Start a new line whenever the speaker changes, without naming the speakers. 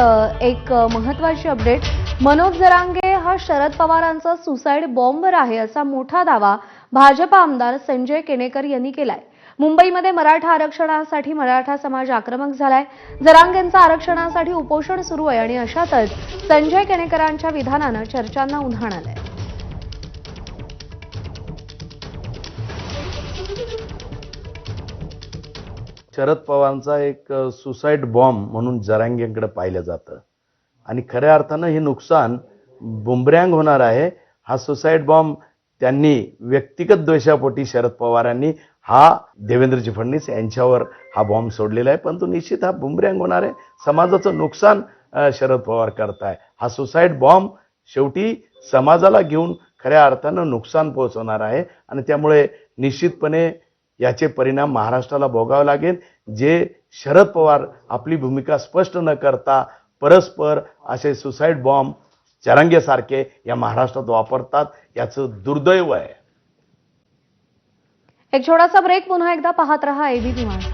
एक महत्वाची अपडेट. मनोज जरांगे हा शरद पवारांचा सुसाईड बॉम्बर आहे असा मोठा दावा भाजप आमदार संजय केणेकर यांनी केलाय. मुंबईमध्ये मराठा आरक्षणासाठी मराठा समाज आक्रमक झालाय. जरांगेंचं आरक्षणासाठी उपोषण सुरू आहे आणि अशातच संजय केणेकरांच्या विधानानं चर्चांना उधाण आलंय.
शरद पवारांचा एक सुसाईड बॉम्ब म्हणून जरांगेंकडे पाहिलं जातं. आणि खऱ्या अर्थानं हे नुकसान बुमरँग होणार आहे. हा सुसाईड बॉम्ब त्यांनी व्यक्तिगत द्वेषापोटी शरद पवारांनी हा देवेंद्रजी फडणवीस यांच्यावर हा बॉम्ब सोडलेला आहे. परंतु निश्चित हा बुमरँग होणार आहे. समाजाचं नुकसान शरद पवार करताय. हा सुसाईड बॉम्ब शेवटी समाजाला घेऊन खऱ्या अर्थानं नुकसान पोहोचवणार आहे. आणि त्यामुळे निश्चितपणे याचे परिणाम महाराष्ट्राला भोगावे लागेल. जे शरद पवार आपली भूमिका स्पष्ट न करता परस्पर असे सुसाईड बॉम्ब चरंगेसारखे या महाराष्ट्रात वापरतात याचं दुर्दैव आहे.
एक छोटासा ब्रेक पुन्हा एकदा पाहत रहा एबीपी माझा